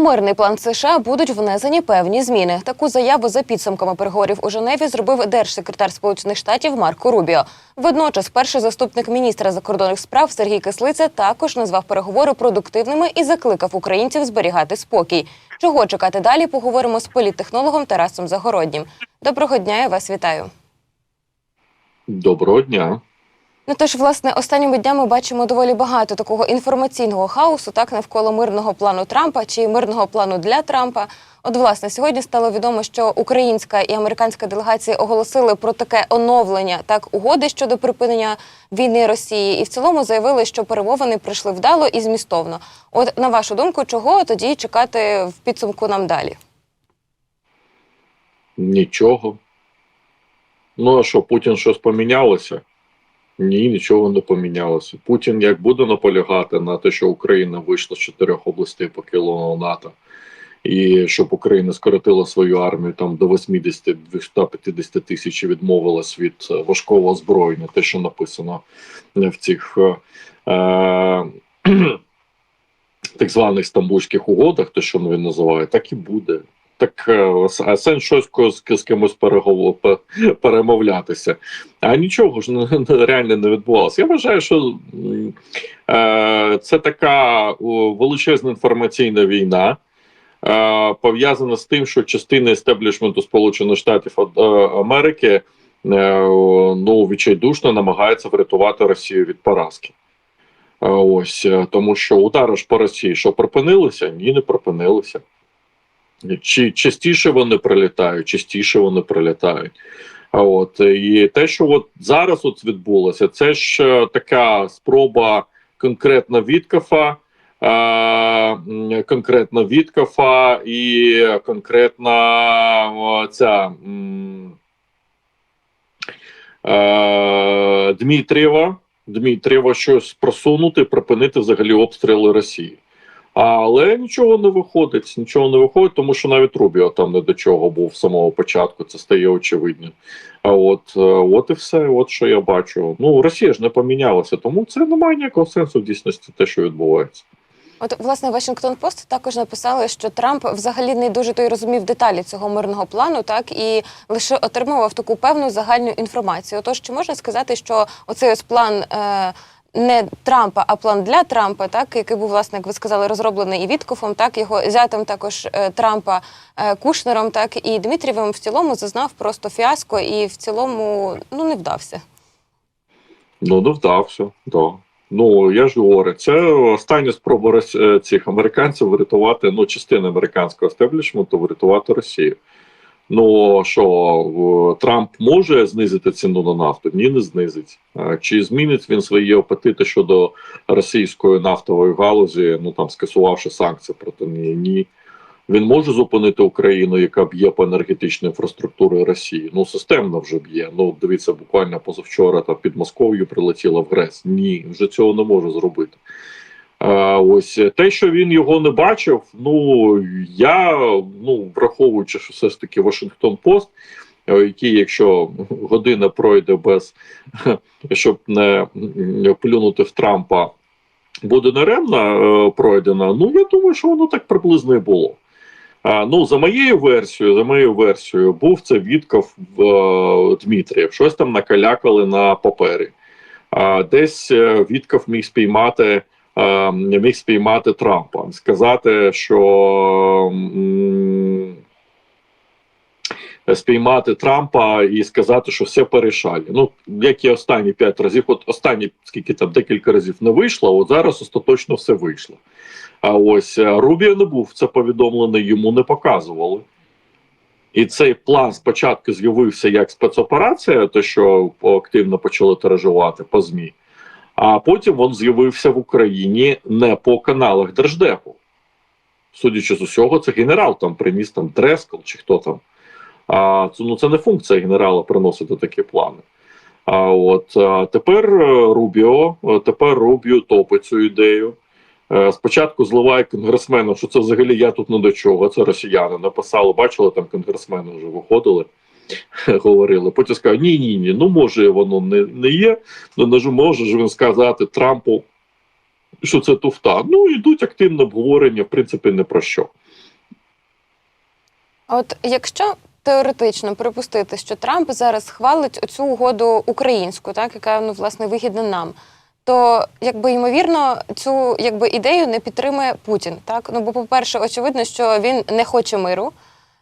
Мирний план США будуть внесені певні зміни. Таку заяву за підсумками переговорів у Женеві зробив держсекретар Сполучених Штатів Марко Рубіо. Водночас, перший заступник міністра закордонних справ Сергій Кислиця також назвав переговори продуктивними і закликав українців зберігати спокій. Чого чекати далі? Поговоримо з політтехнологом Тарасом Загороднім. Доброго дня, я вас вітаю. Доброго дня. Ну тож, власне, останніми днями бачимо доволі багато такого інформаційного хаосу, так навколо мирного плану Трампа чи мирного плану для Трампа. От, власне, сьогодні стало відомо, що українська і американська делегації оголосили про таке оновлення так угоди щодо припинення війни Росії, і в цілому заявили, що перемовини пройшли вдало і змістовно. От на вашу думку, чого тоді чекати в підсумку нам далі? Нічого. Ну, а що, Путін щось помінялося? Ні, нічого не помінялося. Путін як буде наполягати на те, що Україна вийшла з чотирьох областей покинула НАТО, і щоб Україна скоротила свою армію там до 80-250 тисяч і відмовилась від е, важкого озброєння, те, що написано е, в цих е, е, так званих стамбульських угодах, те, що він називає, так і буде. Так е, а сенс щось з, з кимось перемовлятися. А нічого ж реально не відбувалося. Я вважаю, що е, це така величезна інформаційна війна, е, пов'язана з тим, що частина естеблішменту Сполучених Штатів е, Америки ну, відчайдушно намагається врятувати Росію від поразки. Ось тому, що удари ж по Росії, що припинилися? Ні, не припинилися. Чи частіше вони прилітають, частіше вони прилітають. А от і те, що от зараз от відбулося, це ж е, така спроба конкретно Віткафа, е, конкретно Віткафа і конкретно о, ця м, Дмитрієва. Дмитрієва щось просунути, припинити взагалі обстріли Росії. Але нічого не виходить, нічого не виходить, тому що навіть Рубіо там не до чого був з самого початку, це стає очевидним. А от, е, от і все, от що я бачу. Ну, Росія ж не помінялася, тому це не має ніякого сенсу в дійсності те, що відбувається. От власне Вашингтон Пост також написали, що Трамп взагалі не дуже то й розумів деталі цього мирного плану, так і лише отримував таку певну загальну інформацію. Тож чи можна сказати, що оцей ось план е, не Трампа, а план для Трампа, так який був власне, як ви сказали, розроблений і Віткофом, так його зятем також е, Трампа е, Кушнером, так і Дмитрієвим в цілому зазнав просто фіаско і в цілому ну не вдався. Ну, не вдався, да. Ну, я ж говорю, це остання спроба е, цих американців врятувати, ну, частини американського естеблішменту врятувати Росію. Ну що Трамп може знизити ціну на нафту? Ні, не знизить. Чи змінить він свої апетити щодо російської нафтової галузі, ну там скасувавши санкції проти неї? Ні. Він може зупинити Україну, яка б'є по енергетичній інфраструктурі Росії. Ну системно вже б'є. Ну дивіться, буквально позавчора там під Москов'ю прилетіла в ГРЕС. Ні, вже цього не може зробити. Ось те, що він його не бачив. Ну я ну враховуючи, що все ж таки Вашингтон Пост, е, який, якщо година пройде без щоб не плюнути в Трампа, буде неремно е, пройдена. Ну я думаю, що воно так приблизно і було. А, ну, за моєю версією, за моєю версією, був це Вітков е, Дмитрієв. Щось там накалякали на папері. А, десь е, Вітков міг спіймати, е, міг спіймати Трампа, сказати, що спіймати Трампа і сказати, що все порішали. Ну, як і останні п'ять разів, от останні скільки там декілька разів не вийшло, от зараз остаточно все вийшло. А ось е, Рубіо не був це повідомлений, йому не показували. І цей план спочатку з'явився як спецоперація, те, що активно почали тиражувати по ЗМІ, а потім він з'явився в Україні не по каналах Держдепу. Судячи з усього, це генерал там приніс там Дрескал чи хто там. А це, ну, це не функція генерала приносити такі плани. А от а тепер е, Рубіо, е, тепер Рубіо топить цю ідею. Е, Спочатку зливає конгресменам, що це взагалі я тут не до чого. Це росіяни написали, бачили, там конгресмени вже виходили, говорили. Потім сказали, ні, ні, ні, ну може воно не, не є. Ну не ж може ж він сказати Трампу, що це туфта. Ну йдуть активне обговорення, в принципі, не про що. От якщо теоретично припустити, що Трамп зараз схвалить цю угоду українську, так яка ну власне вигідна нам. То якби ймовірно цю якби ідею не підтримує Путін, так ну бо, по-перше, очевидно, що він не хоче миру,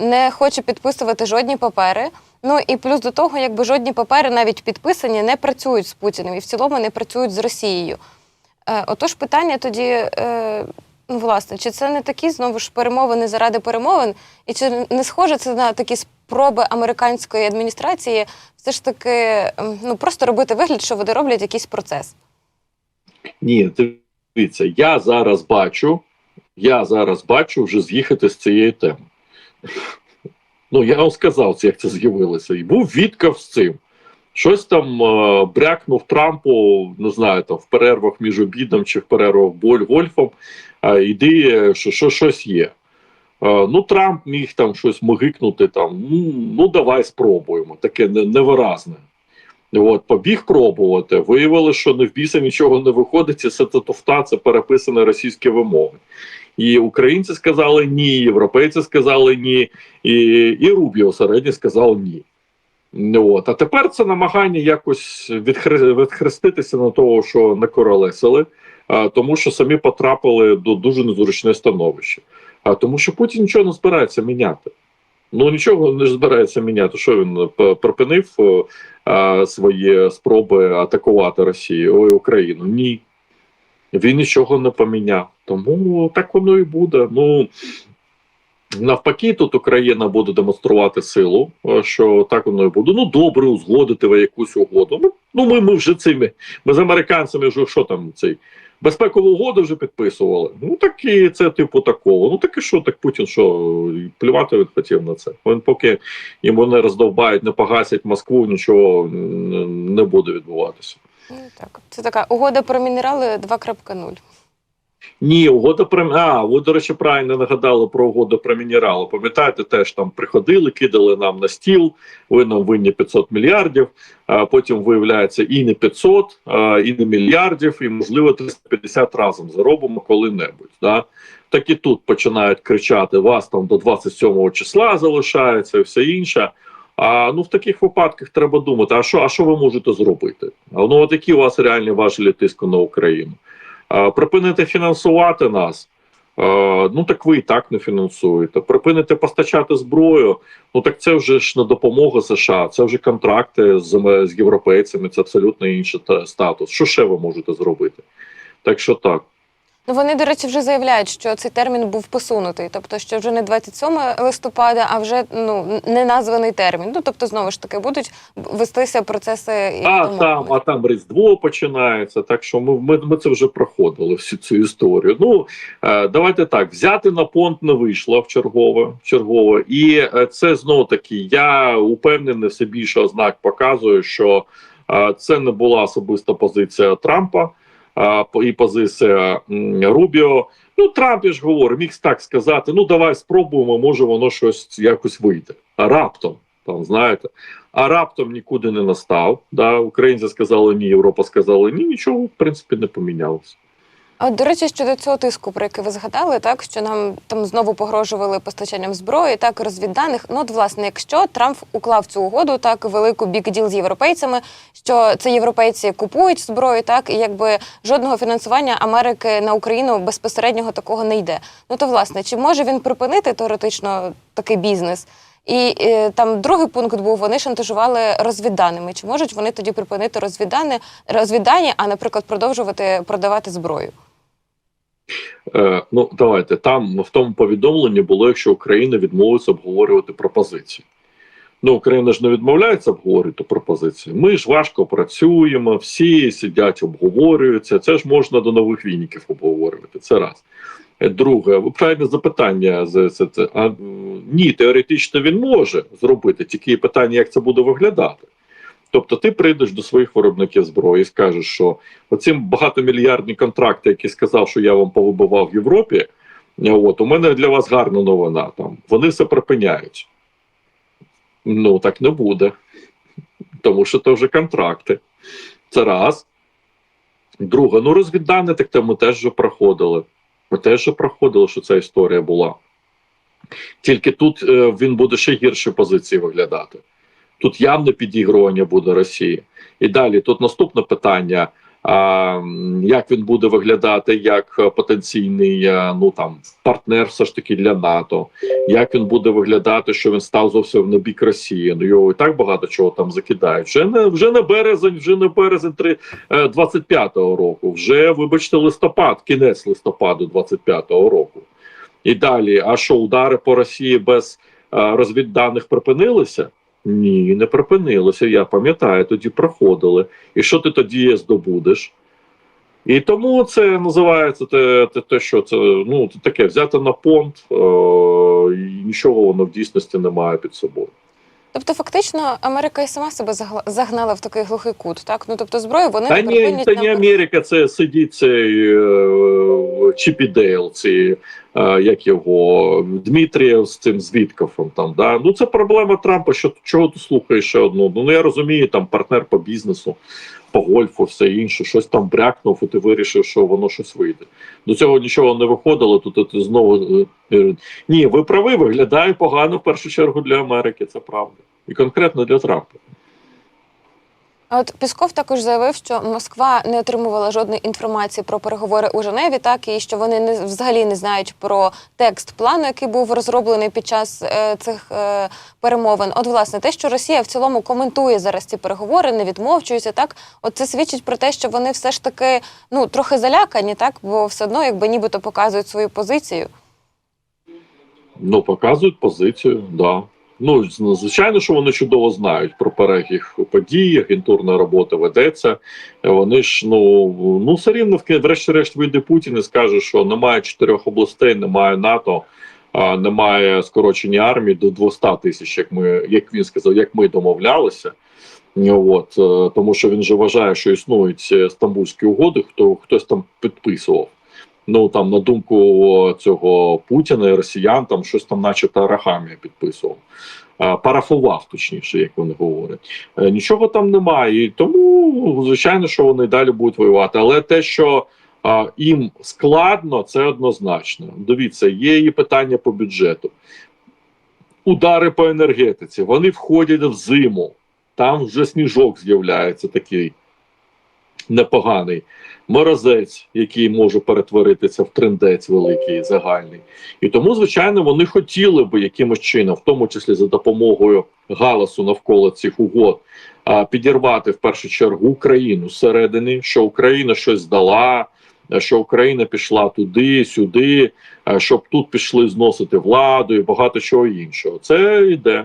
не хоче підписувати жодні папери. Ну і плюс до того, якби жодні папери, навіть підписані, не працюють з Путіним і в цілому не працюють з Росією. Е, отож, питання тоді, е, ну власне, чи це не такі знову ж перемовини заради перемовин, і чи не схоже це на такі спроби американської адміністрації все ж таки ну просто робити вигляд, що вони роблять якийсь процес? Ні, дивіться, я зараз бачу, я зараз бачу вже з'їхати з цієї теми. Ну, я вам сказав, як це з'явилося, і був відкав з цим. Щось там е, брякнув Трампу, не знаю, там в перервах між обідом чи в перервах боль гольфом. Е, іди, що, що щось є. Е, ну, Трамп міг там щось могикнути, там, ну, ну давай спробуємо. Таке невиразне. От, побіг пробувати, виявили, що не в біса нічого не виходить, це туфта, це переписані російські вимоги. І українці сказали ні, і європейці сказали ні, і, і Рубіо середньо сказав ні. От. А тепер це намагання якось відхре- відхреститися на того, що не королесили, а, тому що самі потрапили до дуже незручне становище. А тому що Путін нічого не збирається міняти. Ну нічого не збирається міняти. Що він припинив а, свої спроби атакувати Росію ой, Україну? Ні. Він нічого не поміняв. Тому так воно і буде. Ну навпаки, тут Україна буде демонструвати силу, е, що так воно і буде. Ну добре, узгодити ви якусь угоду. Ну, ми, ми вже цими. Ми з американцями вже що там цей. Безпекову угоду вже підписували. Ну так і це типу такого. Ну так і що, так Путін що плювати він хотів на це. Він поки йому не роздовбають, не погасять Москву, нічого не буде відбуватися. Ну так, це така угода про мінерали 2.0. Ні, угода про а, ви, до речі, правильно нагадали про угоду про мінерали. Пам'ятаєте, теж там приходили, кидали нам на стіл, ви нам винні 500 мільярдів. А потім виявляється і не 500, а, і не мільярдів, і можливо 350 разом заробимо коли-небудь. Да? Так і тут починають кричати: вас там до 27 числа залишається і все інше. А ну в таких випадках треба думати: а що, а що ви можете зробити? А ну от які у вас реальні важелі тиску на Україну? А, припинити фінансувати нас. Ну так ви і так не фінансуєте. Припинити постачати зброю. Ну так це вже ж не допомога США, це вже контракти з, з європейцями. Це абсолютно інший статус. Що ще ви можете зробити? Так що так. Ну вони, до речі, вже заявляють, що цей термін був посунутий, тобто, що вже не 27 листопада, а вже ну не названий термін. Ну тобто, знову ж таки, будуть вестися процеси і А там, а там Різдво починається. Так що ми, ми, ми це вже проходили всю цю історію. Ну е, давайте так: взяти на понт не вийшло в чергове. в чергове. І е, це знову таки. Я упевнений, все більше ознак показує, що е, це не була особиста позиція Трампа. Е, І позиція Рубіо. Ну, Трамп я ж говорить, міг так сказати: ну давай спробуємо, може воно щось якось вийде. А раптом, там знаєте, а раптом нікуди не настав. Да? Українці сказали ні, Європа сказала ні, нічого в принципі не помінялося. А до речі, щодо цього тиску, про який ви згадали, так що нам там знову погрожували постачанням зброї, так розвідданих. Ну, от, власне, якщо Трамп уклав цю угоду, так велику бік-діл з європейцями, що це європейці купують зброю, так і якби жодного фінансування Америки на Україну безпосереднього такого не йде. Ну то власне, чи може він припинити теоретично такий бізнес? І е, там другий пункт був: вони шантажували розвідданими. Чи можуть вони тоді припинити розвіддане розвіддані, а наприклад, продовжувати продавати зброю? Е, ну давайте там в тому повідомленні було, якщо Україна відмовиться обговорювати пропозиції. Ну, Україна ж не відмовляється обговорювати пропозиції. Ми ж важко працюємо, всі сидять, обговорюються. Це ж можна до нових війників обговорювати. Це раз. Е, Друге, ви правильне запитання це, це. А, ні, теоретично він може зробити, тільки питання, як це буде виглядати. Тобто, ти прийдеш до своїх виробників зброї і скажеш, що оцим багатомільярдні контракти, які сказав, що я вам повибивав в Європі, от у мене для вас гарна новина. Там вони все припиняють. Ну так не буде. Тому що це вже контракти. Це раз. Друге, ну розвіддане, так там ми теж вже проходили. Ми теж вже проходили, що ця історія була. Тільки тут е, він буде ще гірше позиції виглядати. Тут явне підігрування буде Росії. І далі тут наступне питання: а, як він буде виглядати як е, потенційний е, ну там партнер, все ж таки для НАТО, як він буде виглядати, що він став зовсім на бік Росії. Ну його і так багато чого там закидають. Вже не вже не березень, вже не березень три- е, 25-го року. Вже вибачте, листопад, кінець листопаду 25-го року. І далі, а що удари по Росії без е, розвідданих припинилися? Ні, не припинилося. Я пам'ятаю, тоді проходили. І що ти тоді здобудеш? І тому це називається те, те, те що це ну таке взяти на понт, е, і нічого воно в дійсності не має під собою. Тобто, фактично, Америка і сама себе загнала в такий глухий кут, так? Ну тобто зброю вони Та не ні, припинять та нам- ні Америка, це сидіть цей Чіпідейл, Чіпі ці, е, як його Дмитрієв з цим звідкафом. Там да ну це проблема Трампа. Що чого ти слухаєш ще одну? Ну я розумію, там партнер по бізнесу, по гольфу, все інше, щось там брякнув, і ти вирішив, що воно щось вийде. До цього нічого не виходило. Тут ти знову е, е, ні, ви праві, виглядає погано в першу чергу для Америки. Це правда, і конкретно для Трампа. От Пісков також заявив, що Москва не отримувала жодної інформації про переговори у Женеві, так і що вони не взагалі не знають про текст плану, який був розроблений під час е, цих е, перемовин. От, власне, те, що Росія в цілому коментує зараз ці переговори, не відмовчується, так от це свідчить про те, що вони все ж таки ну трохи залякані, так бо все одно, якби нібито показують свою позицію. Ну, показують позицію, да. Ну, з- звичайно, що вони чудово знають про перебіг подій, агентурна робота ведеться. Вони ж ну, ну все рівно врешті-решт вийде Путін і скаже, що немає чотирьох областей, немає НАТО, а, немає скорочення армії до 200 тисяч, як ми, як він сказав, як ми домовлялися. От, е, тому що він же вважає, що існують е, стамбульські угоди, хто хтось там підписував. Ну там на думку цього Путіна і росіян, там щось там, начебто, Арахамія підписував. Парафував, точніше, як вони говорять. Е, Нічого там немає. Тому, звичайно, що вони далі будуть воювати. Але те, що їм складно, це однозначно. Дивіться, є і питання по бюджету. Удари по енергетиці. Вони входять в зиму. Там вже сніжок з'являється такий непоганий. Морозець, який може перетворитися в трендець великий, загальний. І тому, звичайно, вони хотіли би якимось чином, в тому числі за допомогою галасу навколо цих угод, підірвати в першу чергу Україну зсередини, що Україна щось здала, а, що Україна пішла туди, сюди, щоб тут пішли зносити владу і багато чого іншого. Це йде.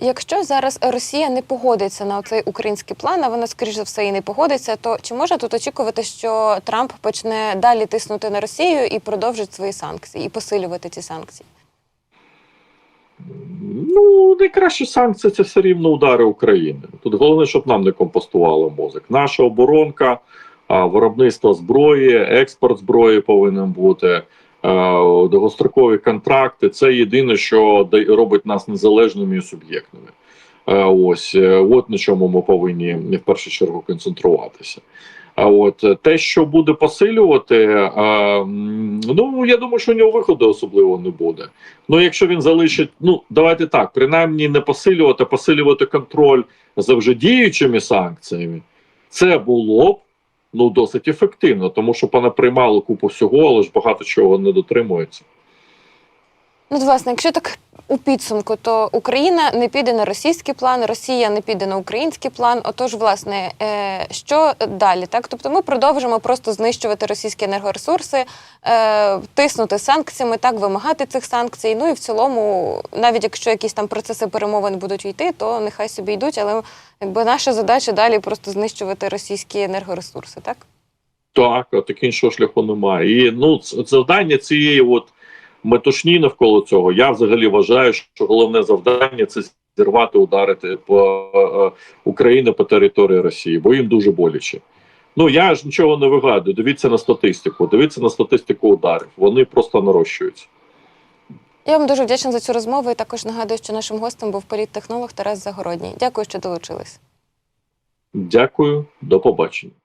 Якщо зараз Росія не погодиться на цей український план, а вона скоріш за все і не погодиться, то чи може тут очікувати, що Трамп почне далі тиснути на Росію і продовжить свої санкції і посилювати ці санкції? Ну, найкращі санкції це все рівно удари України. Тут головне, щоб нам не компостували мозок. Наша оборонка, виробництво зброї, експорт зброї повинен бути. А, Довгострокові контракти це єдине, що робить нас незалежними і суб'єктними. Ось е, от на чому ми повинні в першу чергу концентруватися. А от е, те, що буде посилювати, ну я думаю, що у нього виходу особливо не буде. Ну, якщо він залишить, ну давайте так, принаймні не посилювати, посилювати контроль за вже діючими санкціями, це було б ну досить ефективно, тому що понаприймали купу всього, але ж багато чого не дотримується. Ну, власне, якщо так у підсумку, то Україна не піде на російський план, Росія не піде на український план. Отож, власне, е, що далі? Так, тобто ми продовжимо просто знищувати російські енергоресурси, е, тиснути санкціями, так вимагати цих санкцій. Ну і в цілому, навіть якщо якісь там процеси перемовин будуть йти, то нехай собі йдуть. Але якби наша задача далі просто знищувати російські енергоресурси, так? Так, а так іншого шляху немає. І ну, завдання цієї от метушні навколо цього, я взагалі вважаю, що головне завдання це зірвати, ударити по е, Україні по території Росії, бо їм дуже боляче. Ну я ж нічого не вигадую. Дивіться на статистику, дивіться на статистику ударів. Вони просто нарощуються. Я вам дуже вдячна за цю розмову і також нагадую, що нашим гостем був політтехнолог Тарас Загородній. Дякую, що долучились. Дякую, до побачення.